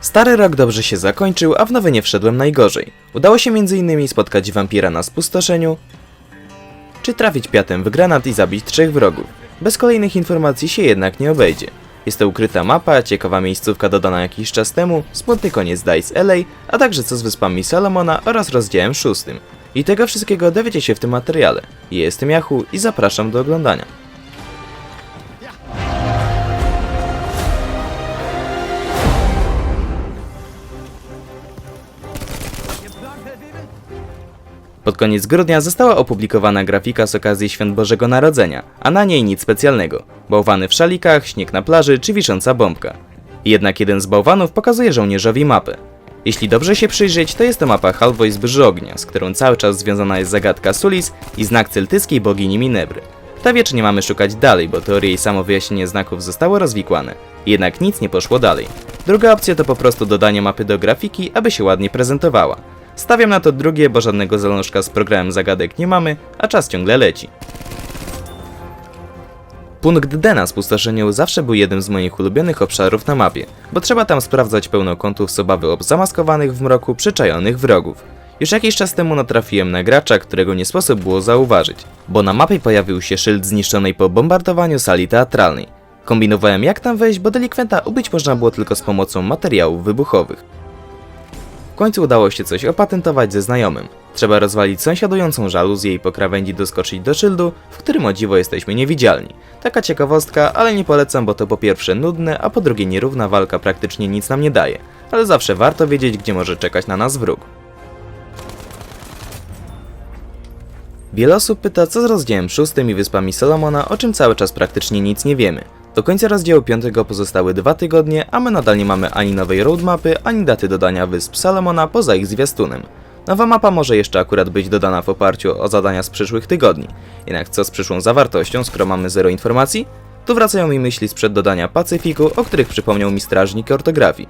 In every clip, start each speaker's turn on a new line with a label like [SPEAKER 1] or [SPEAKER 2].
[SPEAKER 1] Stary rok dobrze się zakończył, a w nowy nie wszedłem najgorzej. Udało się m.in. spotkać wampira na spustoszeniu, czy trafić piatem w granat i zabić trzech wrogów. Bez kolejnych informacji się jednak nie obejdzie. Jest to ukryta mapa, ciekawa miejscówka dodana jakiś czas temu, smutny koniec Dice LA, a także co z wyspami Salomona oraz rozdziałem szóstym. I tego wszystkiego dowiecie się w tym materiale. Jestem Yahu i zapraszam do oglądania. Pod koniec grudnia została opublikowana grafika z okazji Świąt Bożego Narodzenia, a na niej nic specjalnego. Bałwany w szalikach, śnieg na plaży czy wisząca bombka. Jednak jeden z bałwanów pokazuje żołnierzowi mapę. Jeśli dobrze się przyjrzeć, to jest to mapa Halvoj z Brzu Ognia, z którą cały czas związana jest zagadka Sulis i znak celtyckiej bogini Minebry. Ta wie, czy nie mamy szukać dalej, bo teorie i samo wyjaśnienie znaków zostało rozwikłane. Jednak nic nie poszło dalej. Druga opcja to po prostu dodanie mapy do grafiki, aby się ładnie prezentowała. Stawiam na to drugie, bo żadnego zalążka z programem zagadek nie mamy, a czas ciągle leci. Punkt D na spustoszeniu zawsze był jednym z moich ulubionych obszarów na mapie, bo trzeba tam sprawdzać pełno kątów z obawy o zamaskowanych w mroku przyczajonych wrogów. Już jakiś czas temu natrafiłem na gracza, którego nie sposób było zauważyć, bo na mapie pojawił się szyld zniszczonej po bombardowaniu sali teatralnej. Kombinowałem jak tam wejść, bo delikwenta ubić można było tylko z pomocą materiałów wybuchowych. Końcu udało się coś opatentować ze znajomym. Trzeba rozwalić sąsiadującą żaluzję i po krawędzi doskoczyć do szyldu, w którym o dziwo jesteśmy niewidzialni. Taka ciekawostka, ale nie polecam, bo to po pierwsze nudne, a po drugie nierówna walka praktycznie nic nam nie daje. Ale zawsze warto wiedzieć, gdzie może czekać na nas wróg. Wiele osób pyta, co z rozdziałem szóstym i wyspami Solomona, o czym cały czas praktycznie nic nie wiemy. Do końca rozdziału 5 pozostały dwa tygodnie, a my nadal nie mamy ani nowej roadmapy, ani daty dodania wysp Salomona poza ich zwiastunem. Nowa mapa może jeszcze akurat być dodana w oparciu o zadania z przyszłych tygodni. Jednak co z przyszłą zawartością, skoro mamy zero informacji? Tu wracają mi myśli sprzed dodania Pacyfiku, o których przypomniał mi strażnik ortografii.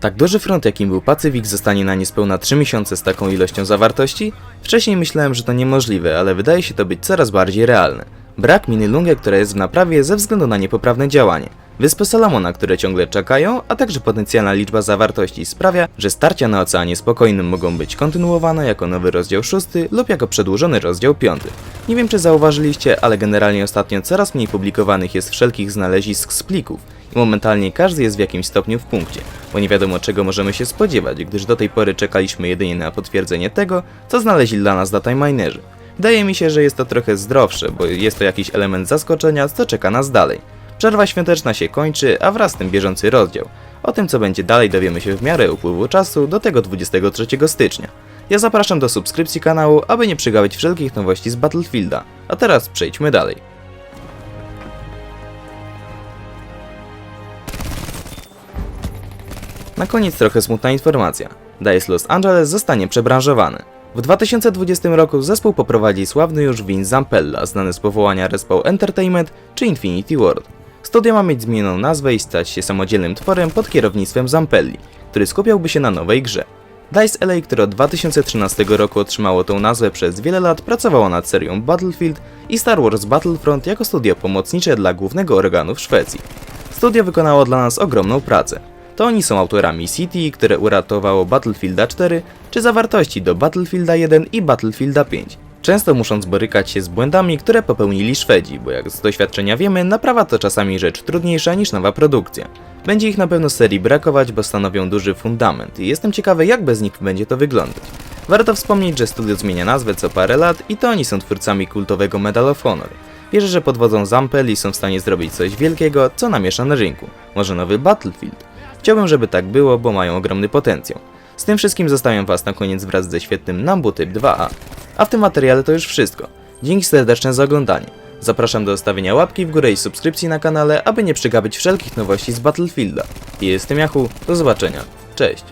[SPEAKER 1] Tak duży front jakim był Pacyfik zostanie na niespełna 3 miesiące z taką ilością zawartości? Wcześniej myślałem, że to niemożliwe, ale wydaje się to być coraz bardziej realne. Brak miny Lunge, która jest w naprawie ze względu na niepoprawne działanie. Wyspy Salomona, które ciągle czekają, a także potencjalna liczba zawartości sprawia, że starcia na Oceanie Spokojnym mogą być kontynuowane jako nowy rozdział 6 lub jako przedłużony rozdział 5. Nie wiem czy zauważyliście, ale generalnie ostatnio coraz mniej publikowanych jest wszelkich znalezisk z plików i momentalnie każdy jest w jakimś stopniu w punkcie, bo nie wiadomo czego możemy się spodziewać, gdyż do tej pory czekaliśmy jedynie na potwierdzenie tego, co znaleźli dla nas dataminerzy. Wydaje mi się, że jest to trochę zdrowsze, bo jest to jakiś element zaskoczenia, co czeka nas dalej. Przerwa świąteczna się kończy, a wraz z tym bieżący rozdział. O tym, co będzie dalej, dowiemy się w miarę upływu czasu do tego 23 stycznia. Ja zapraszam do subskrypcji kanału, aby nie przegapić wszelkich nowości z Battlefielda. A teraz przejdźmy dalej. Na koniec trochę smutna informacja. Dice Los Angeles zostanie przebranżowany. W 2020 roku zespół poprowadzi sławny już Vince Zampella, znany z powołania Respawn Entertainment czy Infinity World. Studio ma mieć zmienioną nazwę i stać się samodzielnym tworem pod kierownictwem Zampelli, który skupiałby się na nowej grze. DICE LA, które od 2013 roku otrzymało tą nazwę przez wiele lat, pracowało nad serią Battlefield i Star Wars Battlefront jako studio pomocnicze dla głównego organu w Szwecji. Studio wykonało dla nas ogromną pracę. To oni są autorami City, które uratowało Battlefielda 4, czy zawartości do Battlefielda 1 i Battlefielda 5. Często musząc borykać się z błędami, które popełnili Szwedzi, bo jak z doświadczenia wiemy, naprawa to czasami rzecz trudniejsza niż nowa produkcja. Będzie ich na pewno serii brakować, bo stanowią duży fundament i jestem ciekawy jak bez nich będzie to wyglądać. Warto wspomnieć, że studio zmienia nazwę co parę lat i to oni są twórcami kultowego Medal of Honor. Wierzę, że pod wodzą Zampelli są w stanie zrobić coś wielkiego, co namiesza na rynku. Może nowy Battlefield. Chciałbym, żeby tak było, bo mają ogromny potencjał. Z tym wszystkim zostawiam Was na koniec wraz ze świetnym Nambu Typ 2A. A w tym materiale to już wszystko. Dzięki serdeczne za oglądanie. Zapraszam do zostawienia łapki w górę i subskrypcji na kanale, aby nie przegapić wszelkich nowości z Battlefielda. Jestem Yahu, do zobaczenia. Cześć.